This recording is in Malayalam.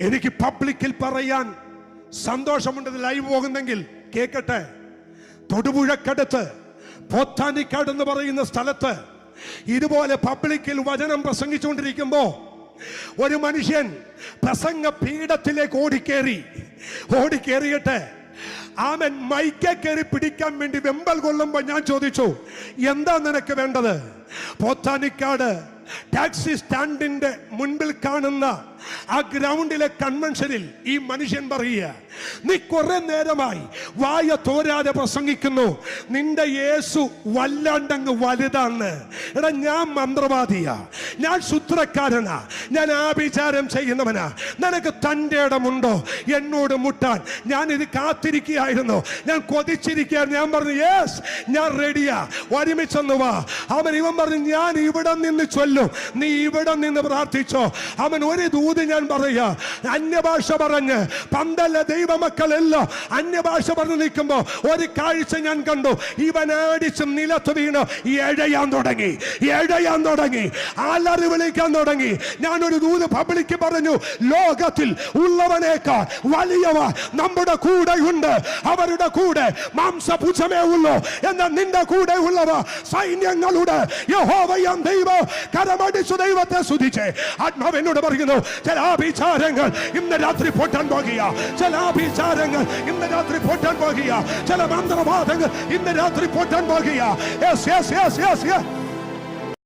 എനിക്ക് പബ്ലിക്കിൽ പറയാൻ സന്തോഷമുണ്ട് ലൈവ് പോകുന്നെങ്കിൽ കേക്കട്ടെ? തൊടുപുഴക്കടുത്ത് പോത്താനിക്കാട് എന്ന് പറയുന്ന സ്ഥലത്ത് ഇതുപോലെ പബ്ലിക്കിൽ വചനം പ്രസംഗിച്ചുകൊണ്ടിരിക്കുമ്പോ ഒരു മനുഷ്യൻ പ്രസംഗ പീഠത്തിലേക്ക് ഓടിക്കേറി. ഓടിക്കേറിയിട്ട് ആമൻ മൈക്കെ കയറി പിടിക്കാൻ വേണ്ടി വെമ്പൽ കൊള്ളുമ്പോൾ ഞാൻ ചോദിച്ചു എന്താ നിനക്ക് വേണ്ടത്? പോത്താനിക്കാട് ടാക്സി സ്റ്റാൻഡിന്റെ മുൻപിൽ കാണുന്ന ആ ഗ്രൗണ്ടിലെ കൺവെൻഷനിൽ ഈ മനുഷ്യൻ പറയുക നീ കുറെ നേരമായി വായ തോരാതെ പ്രസംഗിക്കുന്നു. നിന്റെ യേസു വല്ലാണ്ടങ്ങ് വലുതാണ് എടാ ഞാൻ മന്ത്രവാദിയാ. ഞാൻ സൂത്രക്കാരനാ ഞാൻ ആഭിചാരം ചെയ്യുന്നവനാ. നിനക്ക് തന്റെ ഇടമുണ്ടോ എന്നോട് മുട്ടാൻ. ഞാൻ ഇത് കാത്തിരിക്കുകയായിരുന്നു. ഞാൻ കൊതിച്ചിരിക്കുകയായിരുന്നു. ഞാൻ പറഞ്ഞു യേസ് ഞാൻ റെഡിയാ ഒരുമിച്ചൊന്ന് വാ. അവൻ ഇവൻ പറഞ്ഞു ഞാൻ ഇവിടെ നിന്ന് ചൊല്ലും. നീ ഇവിടെ നിന്ന് പ്രാർത്ഥിച്ചോ. അവൻ ഒരു ദൂത് ഞാൻ പറയുക അന്യഭാഷ പറഞ്ഞ് പന്തല്ല ദൈവമക്കളെല്ലാം. അന്യഭാഷ പറഞ്ഞു നിൽക്കുമ്പോൾ ഒരു കാഴ്ച ഞാൻ കണ്ടു. ഇവൻ അടിച്ച് നിലത്ത് വീണ്. എഴയാൻ തുടങ്ങി. എഴയാൻ തുടങ്ങി. ആലറി വിളിക്കാൻ തുടങ്ങി. ഞാനൊരു ദൂത് പബ്ലിക്ക് പറഞ്ഞു ലോകത്തിൽ ഉള്ളവനേക്കാൾ വലിയവ നമ്മുടെ കൂടെ ഉണ്ട്. അവരുടെ കൂടെ മാംസഭുജമേ ഉള്ളൂ. എന്ന നിന്റെ കൂടെ ഉള്ളവ സൈന്യങ്ങളുടെ യഹോവയം ദൈവം. കരമടിച്ചു ദൈവത്തെ സ്തുതിച്ച്. ആത്മാവിനോട് പറയുന്നു ചില ആഭിചാരങ്ങൾ ഇന്ന് രാത്രി പൊട്ടാൻ പോകുക. ചില ആഭിചാരങ്ങൾ ഇന്ന് രാത്രി പൊട്ടാൻ പോകുക. ചില മന്ത്രവാദങ്ങൾ ഇന്ന് രാത്രി പൊട്ടാൻ പോകുക. Yes yes yes yes yes